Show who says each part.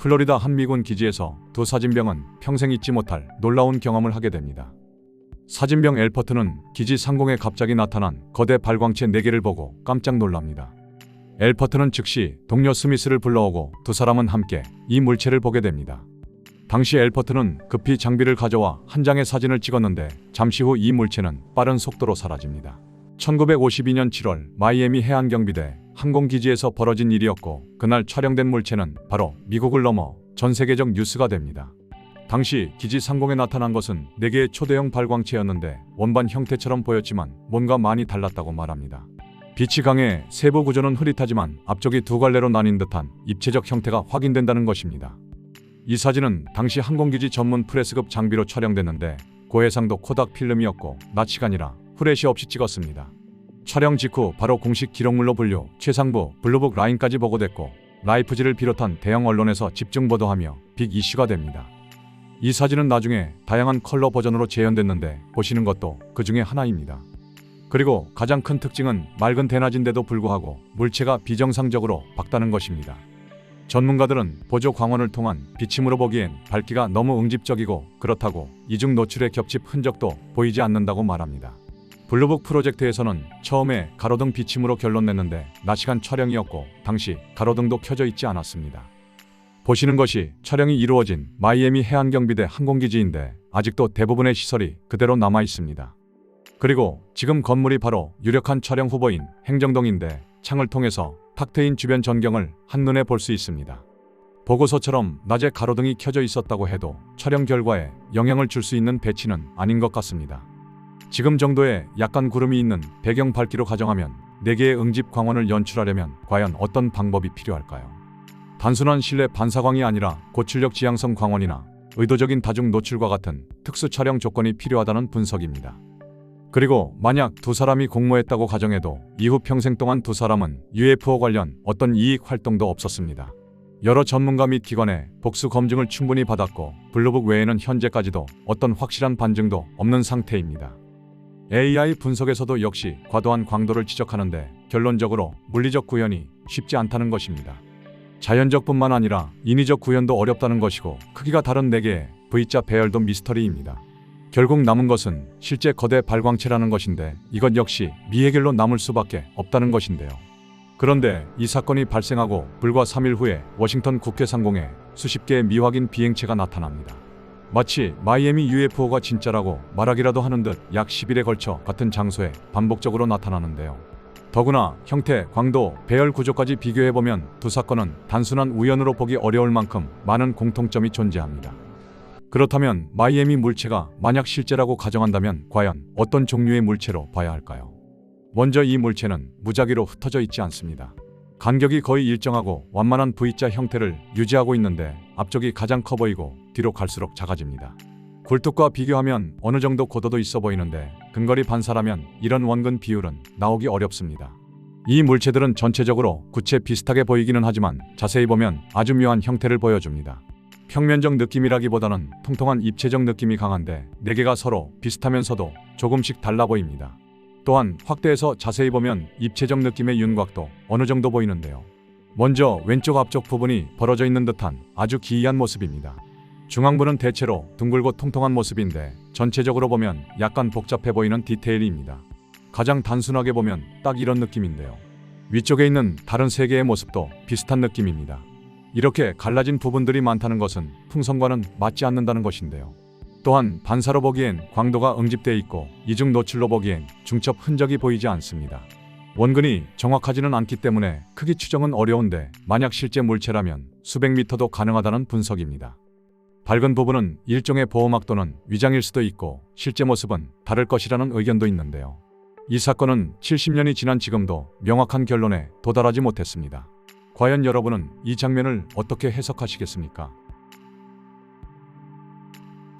Speaker 1: 플로리다 한 미군 기지에서 두 사진병은 평생 잊지 못할 놀라운 경험을 하게 됩니다. 사진병 엘퍼트는 기지 상공에 갑자기 나타난 거대 발광체 4개를 보고 깜짝 놀랍니다. 엘퍼트는 즉시 동료 스미스를 불러오고 두 사람은 함께 이 물체를 보게 됩니다. 당시 엘퍼트는 급히 장비를 가져와 한 장의 사진을 찍었는데 잠시 후 이 물체는 빠른 속도로 사라집니다. 1952년 7월 마이애미 해안경비대 항공기지에서 벌어진 일이었고 그날 촬영된 물체는 바로 미국을 넘어 전 세계적 뉴스가 됩니다. 당시 기지 상공에 나타난 것은 4개의 초대형 발광체였는데 원반 형태처럼 보였지만 뭔가 많이 달랐다고 말합니다. 빛이 강해 세부 구조는 흐릿하지만 앞쪽이 두 갈래로 나뉜 듯한 입체적 형태가 확인된다는 것입니다. 이 사진은 당시 항공기지 전문 프레스급 장비로 촬영됐는데 고해상도 코닥 필름이었고 낮 시간이라 후레쉬 없이 찍었습니다. 촬영 직후 바로 공식 기록물로 분류, 최상부, 블루북 라인까지 보고됐고 라이프지를 비롯한 대형 언론에서 집중 보도하며 빅 이슈가 됩니다. 이 사진은 나중에 다양한 컬러 버전으로 재현됐는데 보시는 것도 그 중에 하나입니다. 그리고 가장 큰 특징은 맑은 대낮인데도 불구하고 물체가 비정상적으로 밝다는 것입니다. 전문가들은 보조 광원을 통한 비침으로 보기엔 밝기가 너무 응집적이고 그렇다고 이중 노출의 겹칩 흔적도 보이지 않는다고 말합니다. 블루북 프로젝트에서는 처음에 가로등 비침으로 결론 냈는데 낮 시간 촬영이었고 당시 가로등도 켜져 있지 않았습니다. 보시는 것이 촬영이 이루어진 마이애미 해안경비대 항공기지인데 아직도 대부분의 시설이 그대로 남아 있습니다. 그리고 지금 건물이 바로 유력한 촬영 후보인 행정동인데 창을 통해서 탁 트인 주변 전경을 한눈에 볼 수 있습니다. 보고서처럼 낮에 가로등이 켜져 있었다고 해도 촬영 결과에 영향을 줄 수 있는 배치는 아닌 것 같습니다. 지금 정도의 약간 구름이 있는 배경 밝기로 가정하면 4개의 응집 광원을 연출하려면 과연 어떤 방법이 필요할까요? 단순한 실내 반사광이 아니라 고출력 지향성 광원이나 의도적인 다중 노출과 같은 특수 촬영 조건이 필요하다는 분석입니다. 그리고 만약 두 사람이 공모했다고 가정해도 이후 평생 동안 두 사람은 UFO 관련 어떤 이익 활동도 없었습니다. 여러 전문가 및 기관의 복수 검증을 충분히 받았고 블루북 외에는 현재까지도 어떤 확실한 반증도 없는 상태입니다. AI 분석에서도 역시 과도한 광도를 지적하는데 결론적으로 물리적 구현이 쉽지 않다는 것입니다. 자연적뿐만 아니라 인위적 구현도 어렵다는 것이고 크기가 다른 4개의 V자 배열도 미스터리입니다. 결국 남은 것은 실제 거대 발광체라는 것인데 이것 역시 미해결로 남을 수밖에 없다는 것인데요. 그런데 이 사건이 발생하고 불과 3일 후에 워싱턴 국회 상공에 수십 개의 미확인 비행체가 나타납니다. 마치 마이애미 UFO가 진짜라고 말하기라도 하는 듯 약 10일에 걸쳐 같은 장소에 반복적으로 나타나는데요. 더구나 형태, 광도, 배열 구조까지 비교해보면 두 사건은 단순한 우연으로 보기 어려울 만큼 많은 공통점이 존재합니다. 그렇다면 마이애미 물체가 만약 실제라고 가정한다면 과연 어떤 종류의 물체로 봐야 할까요? 먼저 이 물체는 무작위로 흩어져 있지 않습니다. 간격이 거의 일정하고 완만한 V자 형태를 유지하고 있는데 앞쪽이 가장 커 보이고 뒤로 갈수록 작아집니다. 굴뚝과 비교하면 어느 정도 고도도 있어 보이는데 근거리 반사라면 이런 원근 비율은 나오기 어렵습니다. 이 물체들은 전체적으로 구체 비슷하게 보이기는 하지만 자세히 보면 아주 묘한 형태를 보여줍니다. 평면적 느낌이라기보다는 통통한 입체적 느낌이 강한데 네 개가 서로 비슷하면서도 조금씩 달라 보입니다. 또한 확대해서 자세히 보면 입체적 느낌의 윤곽도 어느 정도 보이는데요. 먼저 왼쪽 앞쪽 부분이 벌어져 있는 듯한 아주 기이한 모습입니다. 중앙부는 대체로 둥글고 통통한 모습인데 전체적으로 보면 약간 복잡해 보이는 디테일입니다. 가장 단순하게 보면 딱 이런 느낌인데요. 위쪽에 있는 다른 세 개의 모습도 비슷한 느낌입니다. 이렇게 갈라진 부분들이 많다는 것은 풍선과는 맞지 않는다는 것인데요. 또한 반사로 보기엔 광도가 응집돼 있고 이중 노출로 보기엔 중첩 흔적이 보이지 않습니다. 원근이 정확하지는 않기 때문에 크기 추정은 어려운데 만약 실제 물체라면 수백 미터도 가능하다는 분석입니다. 밝은 부분은 일종의 보호막 또는 위장일 수도 있고 실제 모습은 다를 것이라는 의견도 있는데요. 이 사건은 70년이 지난 지금도 명확한 결론에 도달하지 못했습니다. 과연 여러분은 이 장면을 어떻게 해석하시겠습니까?